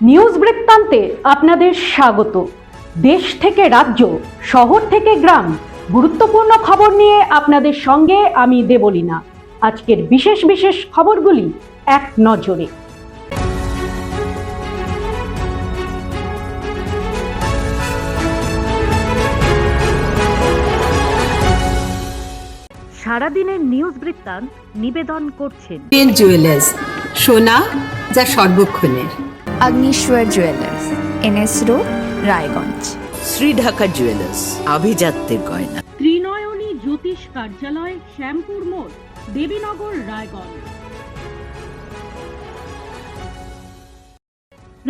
News বৃত্তান্তে আপনাদের স্বাগত। দেশ থেকে রাজ্য, শহর থেকে গ্রাম, গুরুত্বপূর্ণ খবর নিয়ে আপনাদের সঙ্গে আমি দেবলীনা। আজকের বিশেষ বিশেষ খবরগুলি এক নজরে। সারাদিনের নিউজ বৃত্তান্ত নিবেদন করছেন জুয়েলার্স সোনা যা সর্বক্ষণের। Agnishwar jewellers NS road Raiganj Shri Dhaka jewellers আভিজাত্যের গয়না ত্রিনয়নী জ্যোতিষ কার্যালয় শ্যামপুর মোড় দেবীনগর রায়গঞ্জ।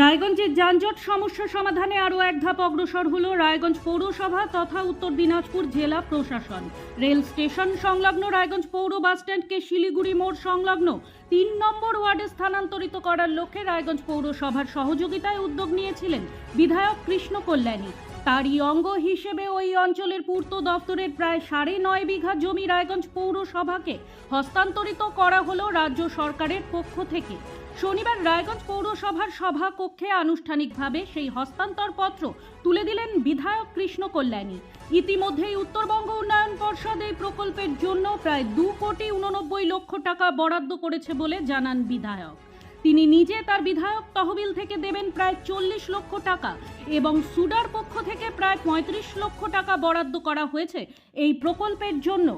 রায়গঞ্জের যানজট সমস্যা সমাধানে আরও এক ধাপ অগ্রসর হল রায়গঞ্জ পৌরসভা তথা উত্তর দিনাজপুর জেলা প্রশাসন। রেল স্টেশন সংলগ্ন রায়গঞ্জ পৌর বাসস্ট্যান্ডকে শিলিগুড়ি মোড় সংলগ্ন তিন নম্বর ওয়ার্ডে স্থানান্তরিত করার লক্ষ্যে রায়গঞ্জ পৌরসভার সহযোগিতায় উদ্যোগ নিয়েছিলেন বিধায়ক কৃষ্ণ কল্যাণী। তারই অঙ্গ হিসেবে ওই অঞ্চলের পূর্ত দপ্তরের প্রায় সাড়ে নয় বিঘা জমি রায়গঞ্জ পৌরসভাকে হস্তান্তরিত করা হলো রাজ্য সরকারের পক্ষ থেকে। শনিবার রায়গঞ্জ পৌরসভার সভা কক্ষে আনুষ্ঠানিকভাবে সেই হস্তান্তর পত্র তুলে দিলেন বিধায়ক কৃষ্ণ কল্যাণী। ইতিমধ্যেই উত্তরবঙ্গ উন্নয়ন পর্ষদ এই প্রকল্পের জন্য প্রায় দু কোটি উননব্বই লক্ষ টাকা বরাদ্দ করেছে বলে জানান বিধায়ক। তিনি নিজে তার বিধায়ক তহবিল থেকে দেবেন প্রায় চল্লিশ লক্ষ টাকা এবং সুডার পক্ষ থেকে প্রায় পঁয়ত্রিশ লক্ষ টাকা বরাদ্দ করা হয়েছে এই প্রকল্পের জন্য।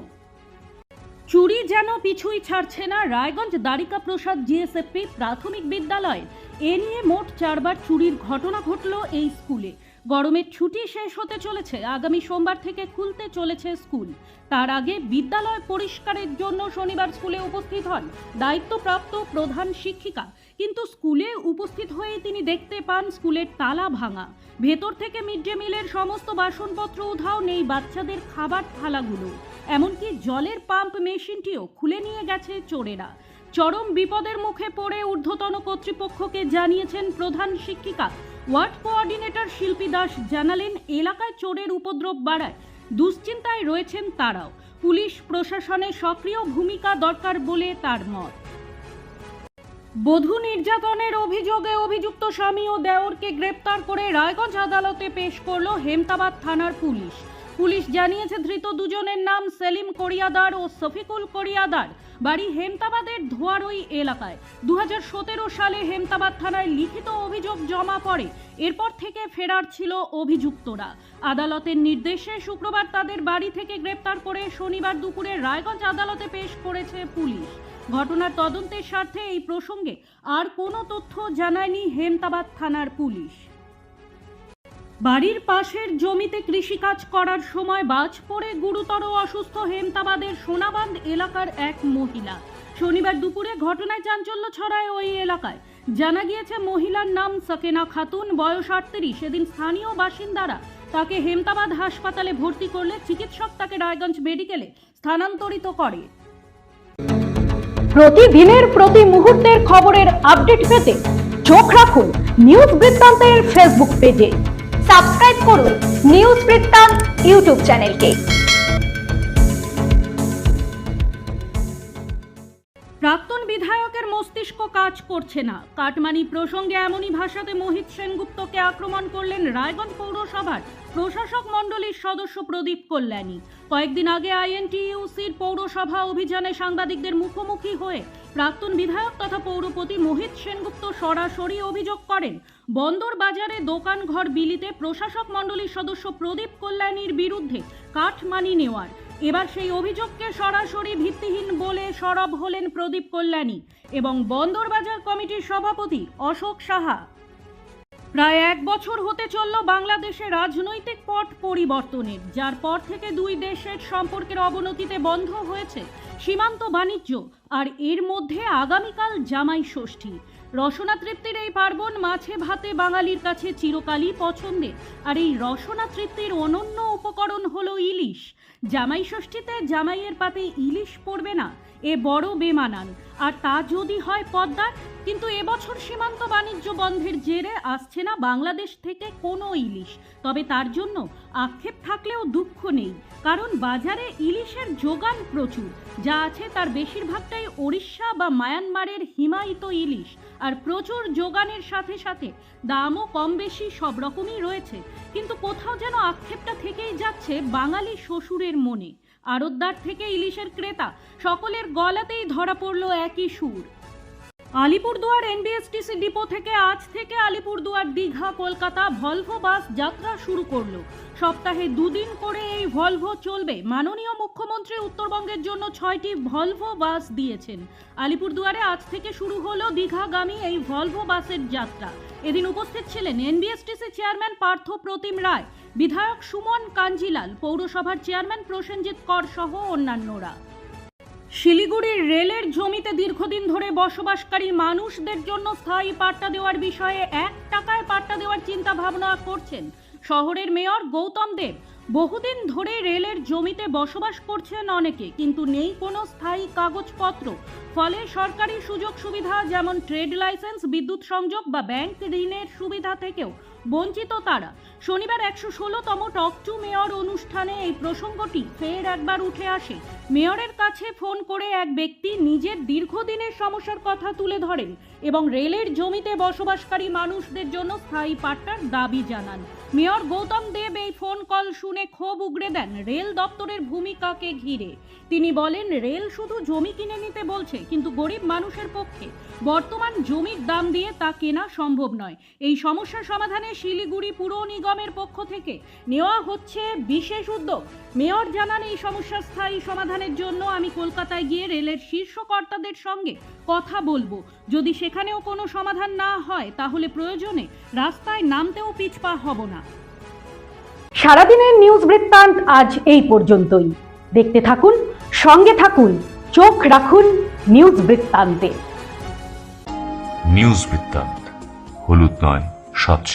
চুরি যেন পিছুই ছাড়ছে না রায়গঞ্জ দ্বারিকা প্রসাদ জিএসএফপি প্রাথমিক বিদ্যালয়। এ নিয়ে মোট চারবার চুরির ঘটনা ঘটল এই স্কুলে। গরমের ছুটি শেষ হতে চলেছে। আগামী সোমবার থেকে খুলতে চলেছে স্কুল। তার আগে বিদ্যালয় পরিষ্কারের জন্য শনিবার স্কুলে উপস্থিত হন দায়িত্বপ্রাপ্ত প্রধান শিক্ষিকা। কিন্তু স্কুলে উপস্থিত হয়ে তিনি দেখতে পান স্কুলের তালা ভাঙা। ভেতর থেকে মিড ডে মিলের সমস্ত বাসনপত্র, উধাও নেই বাচ্চাদের খাবার থালাগুলো। এমনকি জলের পাম্প মেশিনটিও খুলে নিয়ে গেছে চোরেরা। চরম বিপদের মুখে পড়ে ঊর্ধ্বতন কর্তৃপক্ষকে জানিয়েছেন প্রধান শিক্ষিকা। ওয়ার্ড কোঅর্ডিনেটর শিল্পী দাস জানালেন, এলাকায় চোরের উপদ্রব বাড়ায়, দুশ্চিন্তায় রয়েছেন তারাও। পুলিশ প্রশাসনের সক্রিয় ভূমিকা দরকার বলে তার মত। বধূ নির্যাতনের অভিযোগে অভিযুক্ত স্বামী ও দেওরকে গ্রেপ্তার করে রায়গঞ্জ আদালতে পেশ করল হেমতাবাদ থানার পুলিশ। পুলিশ জানিয়েছে, ধৃত দুজনের নাম সেলিম কোরিয়াদার ও সফিকুল কোরিয়াদার। বাড়ি হেমতাবাদের ধোয়ারই এলাকায়। দু হাজার সতেরো সালে হেমতাবাদ থানায় লিখিত অভিযোগ জমা পড়ে। এরপর থেকে ফেরার ছিল অভিযুক্তরা। আদালতের নির্দেশে শুক্রবার তাদের বাড়ি থেকে গ্রেপ্তার করে শনিবার দুপুরে রায়গঞ্জ আদালতে পেশ করেছে পুলিশ। ঘটনার তদন্তের স্বার্থে এই প্রসঙ্গে আর কোনো তথ্য জানায়নি হেমতাবাদ থানার পুলিশ। বাড়ির পাশের জমিতে কৃষিকাজ করার সময় বাজ পড়ে গুরুতর অসুস্থ হেমতাবাদের সোনাবান্ধ এলাকার এক মহিলা। শনিবার দুপুরে ঘটনায় চাঞ্চল্য ছড়ায় ওই এলাকায়। জানা গিয়েছে, মহিলার নাম সকেনা খাতুন, বয়স আটত্রিশ। সেদিন স্থানীয় বাসিন্দারা তাকে হেমতাবাদ হাসপাতালে ভর্তি করলে চিকিৎসক তাকে রায়গঞ্জ মেডিকেলে স্থানান্তরিত করে। প্রতিদিনের প্রতি মুহূর্তের খবরের আপডেট পেতে চোখ রাখুন নিউজ বৃত্তান্তের ফেসবুক পেজে। সাবস্ক্রাইব করুন নিউজ বৃত্তান্ত ইউটিউব চ্যানেলকে। প্রাক্তন বিধায়কের মস্তিষ্ক কাজ করছে না। কাটমানি প্রসঙ্গে এমনই ভাষাতে মোহিত সেনগুপ্তকে আক্রমণ করলেন রায়গঞ্জ পৌরসভার প্রশাসক মণ্ডলীর সদস্য প্রদীপ কল্যাণী। কয়েকদিন আগে আইএনটিইউসির পৌরসভা অভিযানে সাংবাদিকদের মুখোমুখি হয়ে প্রাক্তন বিধায়ক তথা পৌরপতি মোহিত সেনগুপ্ত সরাসরি অভিযোগ করেন, বন্দর বাজারে দোকান ঘর বিলিতে প্রশাসক মণ্ডলীর সদস্য প্রদীপ কল্যাণীর বিরুদ্ধে কাঠমানি নেওয়ার। এবার সেই অভিযোগকে সরাসরি ভিত্তিহীন বলে সরব হলেন প্রদীপ কল্যাণী এবং বন্দরবাজার কমিটির সভাপতি অশোক সাহা। প্রায় এক বছর হতে চলল বাংলাদেশে রাজনৈতিক পট পরিবর্তনের, যার পর থেকে দুই দেশের সম্পর্কের অবনতিতে বন্ধ হয়েছে সীমান্ত বাণিজ্য আর এর মধ্যে আগামীকাল জামাই ষষ্ঠী। রসনা তৃপ্তির এই পার্বণ মাছে ভাতে বাঙালির কাছে চিরকালই পছন্দের, আর এই রসনা তৃপ্তির অনন্য উপকরণ হলো ইলিশ। জামাই ষষ্ঠীতে জামাইয়ের পাতে ইলিশ পড়বে না, এ বড় বেমানান। আর তা যদি হয় পদ্মার কিন্তু এবছর সীমান্ত বাণিজ্য বন্ধের জেরে আসছে না বাংলাদেশ থেকে কোনো ইলিশ। তবে তার জন্য আক্ষেপ থাকলেও দুঃখ নেই, কারণ বাজারে ইলিশের যোগান প্রচুর। যা আছে তার বেশিরভাগটাই ওড়িশা বা মায়ানমারের হিমায়িত ইলিশ, আর প্রচুর যোগানের সাথে সাথে দামও কম বেশি সব রকমই রয়েছে। কিন্তু কোথাও যেন আক্ষেপটা থেকেই যাচ্ছে বাঙালি শ্বশুরের মনে। আড়তদার থেকে ইলিশের ক্রেতা, সকলের গলাতেই ধরা পড়ল একই সুর। আলিপুরদুয়ার এনবিএসটিসি ডিপো থেকে আজ থেকে আলিপুরদুয়ার দীঘা, কলকাতা ভলভো বাস যাত্রা শুরু করল। সপ্তাহে দুদিন করে এই ভলভো চলবে। মাননীয় মুখ্যমন্ত্রী উত্তরবঙ্গের জন্য ছয়টি ভলভো বাস দিয়েছেন। আলিপুরদুয়ারে আজ থেকে শুরু হলো দীঘাগামী এই ভলভো বাসের যাত্রা। এদিন উপস্থিত ছিলেন এনবিএসটিসি চেয়ারম্যান পার্থ প্রতিম রায়, বিধায়ক সুমন কাঞ্জিলাল, পৌরসভার চেয়ারম্যান প্রসেনজিৎ কর সহ অন্যান্যরা। শিলিগুড়ির রেলের জমিতে দীর্ঘদিন ধরে বসবাসকারী মানুষদের জন্য স্থায়ী পাট্টা দেওয়ার বিষয়ে এক টাকায় পাট্টা দেওয়ার চিন্তা ভাবনা করছেন শহরের মেয়র গৌতম দেব। বহুদিন ধরে রেলের জমিতে বসবাস করছেন অনেকে, কিন্তু নেই কোনো স্থায়ী কাগজপত্র। ফলে সরকারি সুযোগ সুবিধা যেমন ট্রেড লাইসেন্স, বিদ্যুৎ সংযোগ বা ব্যাংক ঋণের সুবিধা থেকেও বঞ্চিত তারা। শনিবার একশো ষোলোতম টক টু মেয়র অনুষ্ঠানে এই প্রসঙ্গটি ফের একবার উঠে আসে। মেয়রের কাছে ফোন করে এক ব্যক্তি নিজের দীর্ঘদিনের সমস্যার কথা তুলে ধরেন এবং রেলের জমিতে বসবাসকারী মানুষদের জন্য স্থায়ী পাট্টার দাবি জানান। মেয়র গৌতম দেব এই ফোন কল শুনে ক্ষোভ উগড়ে দেন রেল দপ্তরের ভূমিকাকে ঘিরে। তিনি বলেন, রেল শুধু জমি কিনে নিতে বলছে, কিন্তু গরিব মানুষের পক্ষে। বর্তমান জমির দাম দিয়ে তা কেনা সম্ভব নয়। এই সমস্যার সমাধানে শিলিগুড়ি পুর নিগমের পক্ষ থেকে নেওয়া হচ্ছে বিশেষ উদ্যোগ। মেয়র জানান এই সমস্যার স্থায়ী সমাধানের জন্য আমি কলকাতায় গিয়ে রেলের শীর্ষ কর্তাদের সঙ্গে কথা বলব। যদি সেখানেও কোনো সমাধান না হয় তাহলে প্রয়োজনে রাস্তায় নামতেও পিছপা হব না। সারাদিনের নিউজ বৃত্তান্ত আজ এই পর্যন্তই। দেখতে থাকুন সঙ্গে থাকুন চোখ রাখুন নিউজ বৃত্তান্তে। নিউজ বৃত্তান্ত হলুদ নয় স্বচ্ছ